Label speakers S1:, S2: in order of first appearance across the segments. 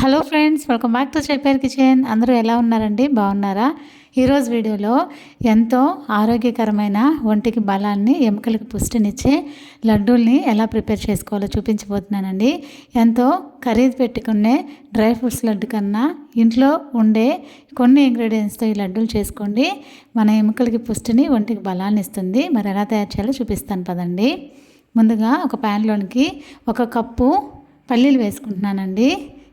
S1: Hello friends welcome back to చెప్పేర్ kitchen. అందరూ ఎలా ఉన్నారండి? బాగున్నారా? ఈరోజు వీడియోలో ఎంతో ఆరోగ్యకరమైన ఒంటికి బలాన్ని ఎముకలకు పుష్టినిచ్చే లడ్డూల్ని ఎలా ప్రిపేర్ చేసుకోవాలో చూపించబోతున్నానండి. ఎంతో ఖరీదు పెట్టుకునే డ్రై ఫ్రూట్స్ లడ్డు కన్నా ఇంట్లో ఉండే కొన్ని ఇంగ్రీడియంట్స్తో ఈ లడ్డూలు చేసుకోండి. మన ఎముకలకి పుష్టిని ఒంటికి బలాన్ని ఇస్తుంది. మరి ఎలా తయారు చేయాలో చూపిస్తాను పదండి. ముందుగా ఒక ప్యాన్లోనికి ఒక కప్పు పల్లీలు వేసుకుంటున్నానండి.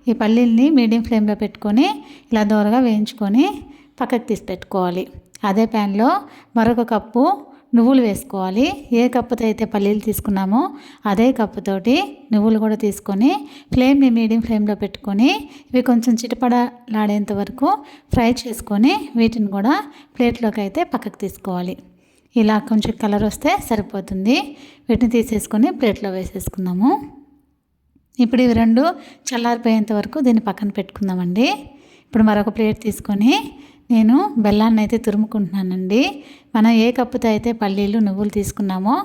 S1: ఈ పల్లీల్ని మీడియం ఫ్లేమ్లో పెట్టుకొని ఇలా దూరగా వేయించుకొని పక్కకు తీసి పెట్టుకోవాలి. అదే ప్యాన్లో మరొక కప్పు నువ్వులు వేసుకోవాలి. ఏ కప్పుతో అయితే పల్లీలు తీసుకున్నామో అదే కప్పుతోటి నువ్వులు కూడా తీసుకొని ఫ్లేమ్ని మీడియం ఫ్లేమ్లో పెట్టుకొని ఇవి కొంచెం చిటపడలాడేంత వరకు ఫ్రై చేసుకొని వీటిని కూడా ప్లేట్లోకి అయితే పక్కకు తీసుకోవాలి. ఇలా కొంచెం కలర్ వస్తే సరిపోతుంది. వీటిని తీసేసుకొని ప్లేట్లో వేసేసుకుందాము. ఇప్పుడు ఇవి రెండు చల్లారిపోయేంత వరకు దీన్ని పక్కన పెట్టుకుందామండి. ఇప్పుడు మరొక ప్లేట్ తీసుకొని నేను బెల్లాన్ని అయితే తురుముకుంటున్నానండి. మనం ఏ కప్పుతో అయితే పల్లీలు నువ్వులు తీసుకున్నామో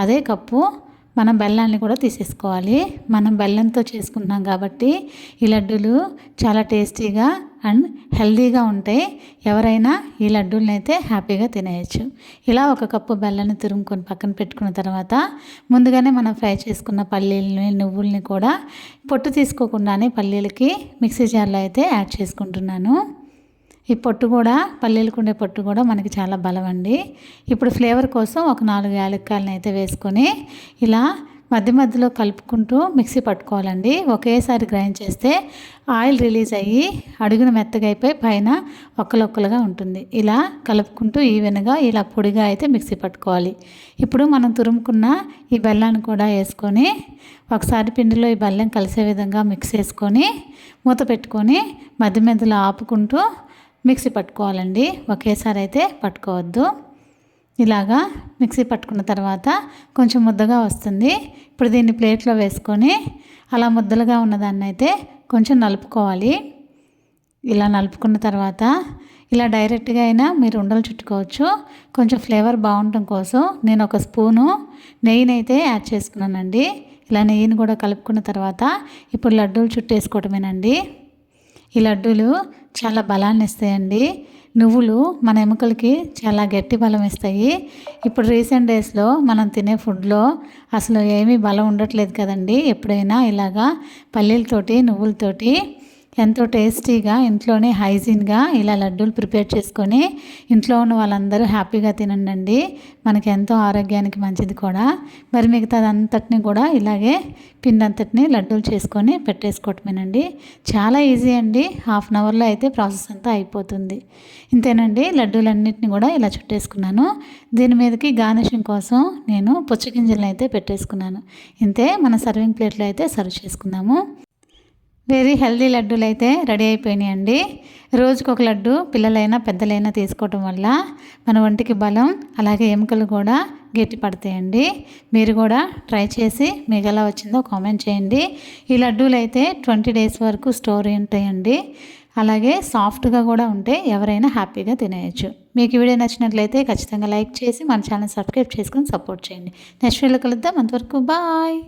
S1: అదే కప్పు మనం బెల్లాన్ని కూడా తీసేసుకోవాలి. మనం బెల్లంతో చేసుకుంటున్నాం కాబట్టి ఈ లడ్డూలు చాలా టేస్టీగా అండ్ హెల్దీగా ఉంటాయి ఎవరైనా ఈ లడ్డూలను అయితే హ్యాపీగా తినేయచ్చు. ఇలా ఒక కప్పు బెల్లాన్ని తురుముకొని పక్కన పెట్టుకున్న తర్వాత ముందుగానే మనం ఫ్రై చేసుకున్న పల్లీలని నువ్వుల్ని కూడా పొట్టు తీసుకోకుండానే పల్లీలకి మిక్సీ జార్లో అయితే యాడ్ చేసుకుంటున్నాను. ఈ పొట్టు కూడా పల్లీలకు ఉండే పొట్టు కూడా మనకి చాలా బలం అండి. ఇప్పుడు ఫ్లేవర్ కోసం ఒక నాలుగు యాలక్కాయలను అయితే వేసుకొని ఇలా మధ్య మధ్యలో కలుపుకుంటూ మిక్సీ పట్టుకోవాలండి. ఒకేసారి గ్రైండ్ చేస్తే ఆయిల్ రిలీజ్ అయ్యి అడుగున మెత్తగా అయిపోయి పైన ఒక్కలొక్కలుగా ఉంటుంది. ఇలా కలుపుకుంటూ ఈవెన్గా ఇలా పొడిగా అయితే మిక్సీ పట్టుకోవాలి. ఇప్పుడు మనం తురుముకున్న ఈ బెల్లాన్ని కూడా వేసుకొని ఒకసారి పిండిలో ఈ బెల్లం కలిసే విధంగా మిక్స్ చేసుకొని మూత పెట్టుకొని మధ్య మధ్యలో ఆపుకుంటూ మిక్సీ పట్టుకోవాలండి. ఒకేసారి అయితే పట్టుకోవద్దు. ఇలాగా మిక్సీ పట్టుకున్న తర్వాత కొంచెం ముద్దగా వస్తుంది. ఇప్పుడు దీన్ని ప్లేట్లో వేసుకొని అలా ముద్దలుగా ఉన్నదాన్ని అయితే కొంచెం నలుపుకోవాలి. ఇలా నలుపుకున్న తర్వాత ఇలా డైరెక్ట్గా అయినా మీరు ఉండలు చుట్టుకోవచ్చు. కొంచెం ఫ్లేవర్ బాగుండటం కోసం నేను ఒక స్పూను నెయ్యిని అయితే యాడ్ చేసుకున్నానండి. ఇలా నెయ్యిని కూడా కలుపుకున్న తర్వాత ఇప్పుడు లడ్డూలు చుట్టేసుకోవటమేనండి. ఈ లడ్డూలు చాలా బలాన్ని ఇస్తాయండి నువ్వులు మన ఎముకలకి చాలా గట్టి బలం ఇస్తాయి ఇప్పుడు రీసెంట్ డేస్లో మనం తినే ఫుడ్లో అసలు ఏమీ బలం ఉండట్లేదు కదండి. ఎప్పుడైనా ఇలాగా పల్లీలతోటి నువ్వులతోటి ఎంతో టేస్టీగా ఇంట్లోనే హైజీన్గా ఇలా లడ్డూలు ప్రిపేర్ చేసుకొని ఇంట్లో ఉన్న వాళ్ళందరూ హ్యాపీగా తినండి మనకి ఎంతో ఆరోగ్యానికి మంచిది కూడా. మరి మిగతాదంతటిని కూడా ఇలాగే పిండి అంతటిని లడ్డూలు చేసుకొని పెట్టేసుకోవటమేనండి. చాలా ఈజీ అండి. హాఫ్ అన్ అవర్లో అయితే ప్రాసెస్ అంతా అయిపోతుంది. ఇంతేనండి. లడ్డూలన్నింటినీ కూడా ఇలా చుట్టేసుకున్నాను. దీని మీదకి గార్నిషింగ్ కోసం నేను పుచ్చగింజలను అయితే పెట్టేసుకున్నాను. ఇంతే మన సర్వింగ్ ప్లేట్లో అయితే సర్వ్ చేసుకుందాము. వెరీ హెల్దీ లడ్డూలు అయితే రెడీ అయిపోయినాయండి. రోజుకు ఒక లడ్డు పిల్లలైనా పెద్దలైనా తీసుకోవటం వల్ల మన ఒంటికి బలం అలాగే ఎముకలు కూడా గట్టి పడతాయండి. మీరు కూడా ట్రై చేసి మీకు ఎలా వచ్చిందో కామెంట్ చేయండి. ఈ లడ్డూలు అయితే ట్వంటీ డేస్ వరకు స్టోర్ ఉంటాయండి. అలాగే సాఫ్ట్గా కూడా ఉంటే ఎవరైనా హ్యాపీగా తినేయచ్చు. మీకు వీడియో నచ్చినట్లయితే ఖచ్చితంగా లైక్ చేసి మన ఛానల్ సబ్స్క్రైబ్ చేసుకొని సపోర్ట్ చేయండి. నెక్స్ట్ వీడియో కలుద్దాం. అంతవరకు బాయ్!